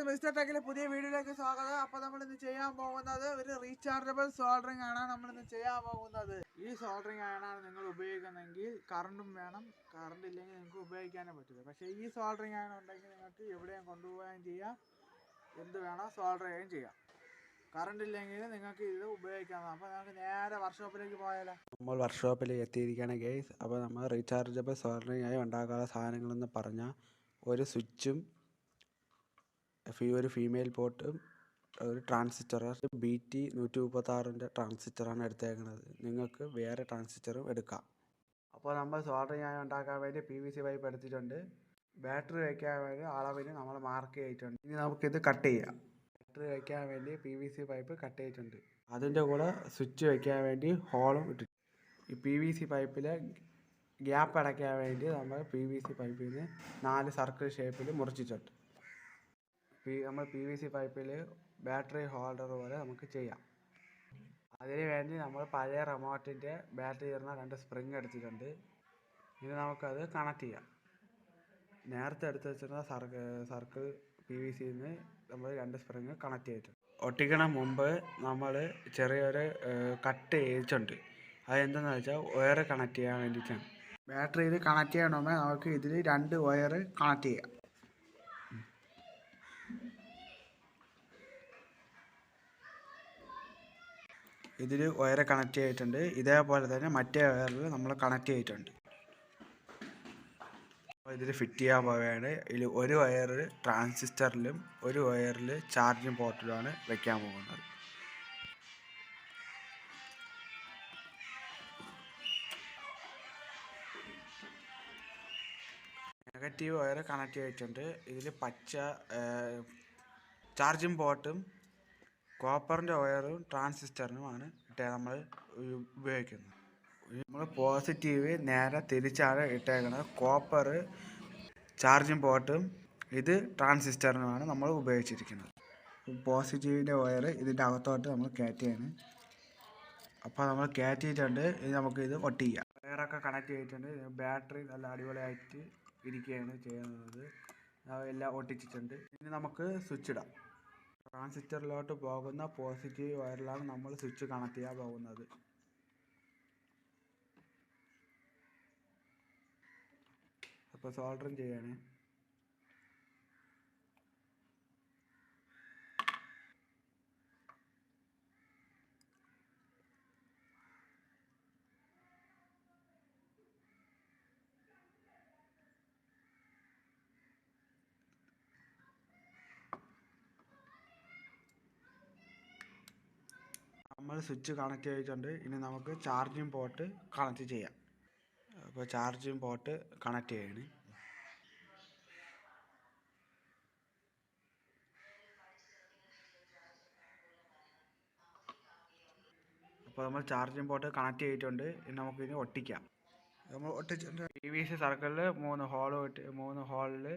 Guys mister ടെക്കിലെ പുതിയ വീഡിയോയിലേക്ക് സ്വാഗതം. അപ്പൊ നമ്മൾ ഇന്ന് ചെയ്യാൻ പോകുന്നത് ഒരു റീചാർജബിൾ സോൾഡറിംഗ് ആണ് നമ്മൾ ഇന്ന് ചെയ്യാൻ പോകുന്നത്. ഈ സോൾഡറിംഗ് ആണ് നിങ്ങൾ ഉപയോഗിക്കുന്നെങ്കിൽ കറണ്ടും വേണം. കറണ്ട് ഇല്ലെങ്കിൽ നിങ്ങൾക്ക് ഉപയോഗിക്കാനേ പറ്റില്ല പക്ഷേ ഈ സോൾഡറിംഗ് ആണ് ഉണ്ടെങ്കിൽ നിങ്ങൾക്ക് എവിടെയും കൊണ്ടുപോകാനും ചെയ്യാം. എന്ത് വേണം സോൾഡർ ചെയ്യുകയും ചെയ്യാം. കറണ്ട് ഇല്ലെങ്കിൽ നിങ്ങൾക്ക് ഇത് ഉപയോഗിക്കാം അപ്പോൾ നമുക്ക് നേരെ വർക്ക്ഷോപ്പിലേക്ക് പോയാലോ? നമ്മൾ വർക്ക്ഷോപ്പിൽ എത്തിയിരിക്കുകയാണ് ഗൈസ്. അപ്പോൾ നമ്മൾ റീചാർജബിൾ സോളറിനായി ഉണ്ടാക്കാനുള്ള സാധനങ്ങളെന്ന് പറഞ്ഞാൽ ഒരു സ്വിച്ചും ഒരു ഫീമെയിൽ പോർട്ട് ഒരു ട്രാൻസിസ്റ്റർ ബി ടി നൂറ്റി മുപ്പത്താറിന്റെ ട്രാൻസിസ്റ്ററാണ് എടുത്തേക്കുന്നത്. നിങ്ങൾക്ക് വേറെ ട്രാൻസിസ്റ്ററും എടുക്കാം. അപ്പോൾ നമ്മൾ സോൾഡറിനായി ഉണ്ടാക്കാൻ വേണ്ടി പി വി സി പൈപ്പ് എടുത്തിട്ടുണ്ട്. ബാറ്ററി വയ്ക്കാൻ വേണ്ടി അളവിന് നമ്മൾ മാർക്ക് ചെയ്തിട്ടുണ്ട്. ഇനി നമുക്കിത് കട്ട് ചെയ്യാം. ബാറ്ററി വയ്ക്കാൻ വേണ്ടി P V C pipe cut ചെയ്തിട്ടുണ്ട്. അതിന്റെ കൂടെ സ്വിച്ച് വയ്ക്കാൻ വേണ്ടി ഹോളും ഇട്ടിട്ടുണ്ട്. ഈ പി വി സി പൈപ്പിലെ ഗ്യാപ്പ് അടയ്ക്കാൻ വേണ്ടി നമ്മൾ പി വി സി പൈപ്പിൽ നിന്ന് നാല് സർക്കിൾ ഷേപ്പിൽ മുറിച്ചിട്ടുണ്ട്. പി നമ്മൾ പി വി സി പൈപ്പിൽ ബാറ്ററി ഹോൾഡർ പോലെ നമുക്ക് ചെയ്യാം. അതിന് വേണ്ടി നമ്മൾ പഴയ റിമോട്ടിന്റെ ബാറ്ററി ഇരുന്ന രണ്ട് സ്പ്രിങ് എടുത്തിട്ടുണ്ട്. ഇനി നമുക്കത് കണക്ട് ചെയ്യാം. നേരത്തെ എടുത്ത് വെച്ചിരുന്ന സർക്കിൾ സർക്കിൾ പി വി സിയിൽ നിന്ന് നമ്മൾ രണ്ട് സ്പ്രിങ് കണക്ട് ചെയ്തിട്ടുണ്ട്. ഒട്ടിക്കണ മുമ്പ് നമ്മൾ ചെറിയൊരു കട്ട് ചെയ്തിട്ടുണ്ട് അതെന്തെന്ന് വെച്ചാൽ വയർ കണക്ട് ചെയ്യാൻ വേണ്ടിയിട്ടാണ് ബാറ്ററിയിൽ കണക്ട് ചെയ്യണമെങ്കിൽ നമുക്ക് ഇതിൽ രണ്ട് വയർ കണക്ട് ചെയ്യാം. ഇതിൽ വയർ കണക്ട് ചെയ്തിട്ടുണ്ട്. ഇതേപോലെ തന്നെ മറ്റേ വയറിൽ നമ്മൾ കണക്ട് ചെയ്തിട്ടുണ്ട്. ഇതിൽ ഫിറ്റ് ചെയ്യാൻ പോവുകയാണ്. ഇതിൽ ഒരു വയറിൽ ട്രാൻസിസ്റ്ററിലും ഒരു വയറിൽ ചാർജിങ് പോർട്ടിലുമാണ് വെക്കാൻ പോകുന്നത്. നെഗറ്റീവ് വയർ കണക്ട് ചെയ്തിട്ടുണ്ട്. ഇതിൽ പച്ച ചാർജിങ് പോർട്ടും കോപ്പറിന്റെ വയറും ട്രാൻസിസ്റ്ററിനുമാണ് നമ്മൾ ഉപയോഗിക്കുന്നത്. നമ്മൾ പോസിറ്റീവ് നേരെ തിരിച്ചാണ് ഇട്ടേക്കുന്നത് കോപ്പർ ചാർജിങ് പോർട്ടും ഇത് ട്രാൻസിസ്റ്ററിനുമാണ് നമ്മൾ ഉപയോഗിച്ചിരിക്കുന്നത്. പോസിറ്റീവിന്റെ വയർ ഇതിന്റെ അകത്തോട്ട് നമ്മൾ കയറ്റിയാണ്. അപ്പോൾ നമ്മൾ കയറ്റിയിട്ടുണ്ട്. ഇത് നമുക്ക് ഇത് ഒട്ടിക്കാം വയറൊക്കെ കണക്ട് ചെയ്തിട്ടുണ്ട്. ബാറ്ററി നല്ല അടിപൊളിയായിട്ട് ഇരിക്കുകയാണ് ചെയ്യുന്നത്. എല്ലാം ഒട്ടിച്ചിട്ടുണ്ട്. ഇനി നമുക്ക് സ്വിച്ച് ഇടാം. ട്രാൻസിസ്റ്ററിലോട്ട് പോകുന്ന പോസിറ്റീവ് വയറിലാണ് നമ്മൾ സ്വിച്ച് കണക്ട് ചെയ്യാൻ പോകുന്നത്. അപ്പോൾ സോൾഡറിങ് ചെയ്യാണ്. നമ്മൾ സ്വിച്ച് കണക്ട് ചെയ്തിട്ടുണ്ട്. ഇനി നമുക്ക് ചാർജിങ് പോർട്ട് കണക്ട് ചെയ്യാം. അപ്പോൾ ചാർജിങ് പോർട്ട് കണക്ട് ചെയ്യണം. അപ്പോൾ നമ്മൾ ചാർജിങ് പോർട്ട് കണക്ട് ചെയ്തിട്ടുണ്ട്. ഇനി നമുക്ക് ഇനി ഒട്ടിക്കാം. നമ്മൾ ഒട്ടിച്ചിട്ടുണ്ട്. പി വി സി സർക്കിളിൽ മൂന്ന് ഹോൾ മൂന്ന് ഹോളിൽ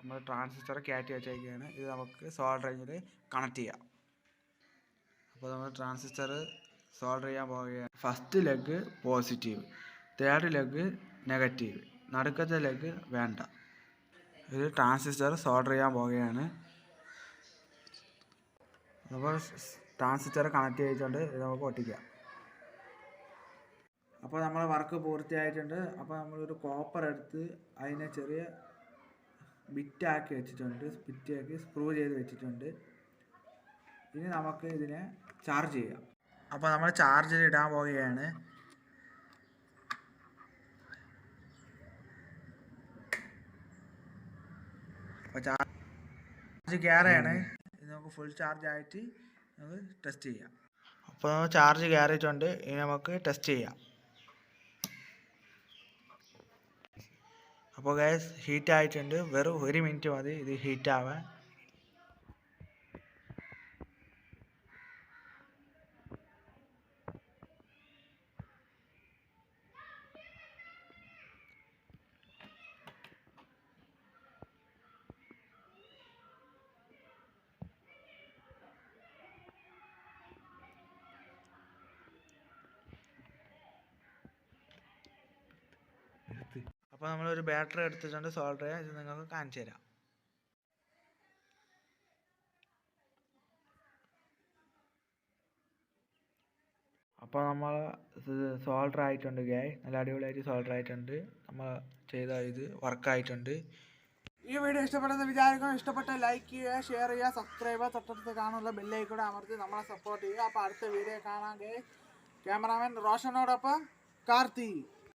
നമ്മൾ ട്രാൻസിസ്റ്റർ കയറ്റി വെച്ചേക്കാണ്. ഇത് നമുക്ക് സോൾഡറിങ്ങിൽ കണക്ട് ചെയ്യാം. അപ്പോൾ നമ്മൾ ട്രാൻസിസ്റ്റർ സോൾഡർ ചെയ്യാൻ പോവുകയാണ്. First leg positive third leg negative നടുക്കത്തെ leg വേണ്ട. ഇത് ട്രാൻസിസ്റ്റർ സോൾഡർ ചെയ്യാൻ പോവുകയാണ്. അപ്പോൾ ട്രാൻസിസ്റ്റർ കണക്ട് ചെയ്തിട്ടുണ്ട് ഇത് നമുക്ക് ഒട്ടിക്കാം. അപ്പോൾ നമ്മൾ വർക്ക് പൂർത്തിയായിട്ടുണ്ട്. അപ്പോൾ നമ്മളൊരു കോപ്പർ എടുത്ത് അതിനെ ചെറിയ ബിറ്റാക്കി വെച്ചിട്ടുണ്ട് ബിറ്റാക്കി സ്ക്രൂ ചെയ്ത് വെച്ചിട്ടുണ്ട്. ഇനി നമുക്ക് ഇതിനെ ചാർജ് ചെയ്യാം. അപ്പോൾ നമ്മൾ ചാർജർ ഇടാൻ പോവുകയാണ്. അപ്പോൾ ചാർജ് കയറുകയാണ് ഇത് നമുക്ക് ഫുൾ ചാർജ് ആയിട്ട് നമുക്ക് ടെസ്റ്റ് ചെയ്യാം. അപ്പോൾ ചാർജ് കയറിയിട്ടുണ്ട് ഇനി നമുക്ക് ടെസ്റ്റ് ചെയ്യാം. അപ്പോൾ ഗ്യാസ് ഹീറ്റ് ആയിട്ടുണ്ട്. വെറും ഒരു മിനിറ്റ് മതി. ഇത് ഹീറ്റ് ആവാൻ. അപ്പോൾ നമ്മളൊരു ബാറ്ററി എടുത്തിട്ടുണ്ട് സോൾഡർ ഇത് നിങ്ങൾക്ക് കാണിച്ചു തരാം. അപ്പോൾ നമ്മൾ സോൾഡർ ആയിട്ടുണ്ട് ഗ്യായ് നല്ല അടിപൊളിയായിട്ട് സോൾഡർ ആയിട്ടുണ്ട്. നമ്മൾ ചെയ്ത ഇത് വർക്കായിട്ടുണ്ട് ഈ വീഡിയോ ഇഷ്ടപ്പെടുന്ന വിചാരിക്കും ഇഷ്ടപ്പെട്ട ലൈക്ക് ചെയ്യുക ഷെയർ ചെയ്യുക സബ്സ്ക്രൈബ് ചെയ്യുക. തൊട്ടടുത്ത് ബെൽ ബെല്ലൈക്കൂടെ അമർത്തി നമ്മളെ സപ്പോർട്ട് ചെയ്യുക. അപ്പോൾ അടുത്ത വീഡിയോ കാണാൻ ക്യാമറാമാൻ റോഷനോടൊപ്പം കാർത്തി.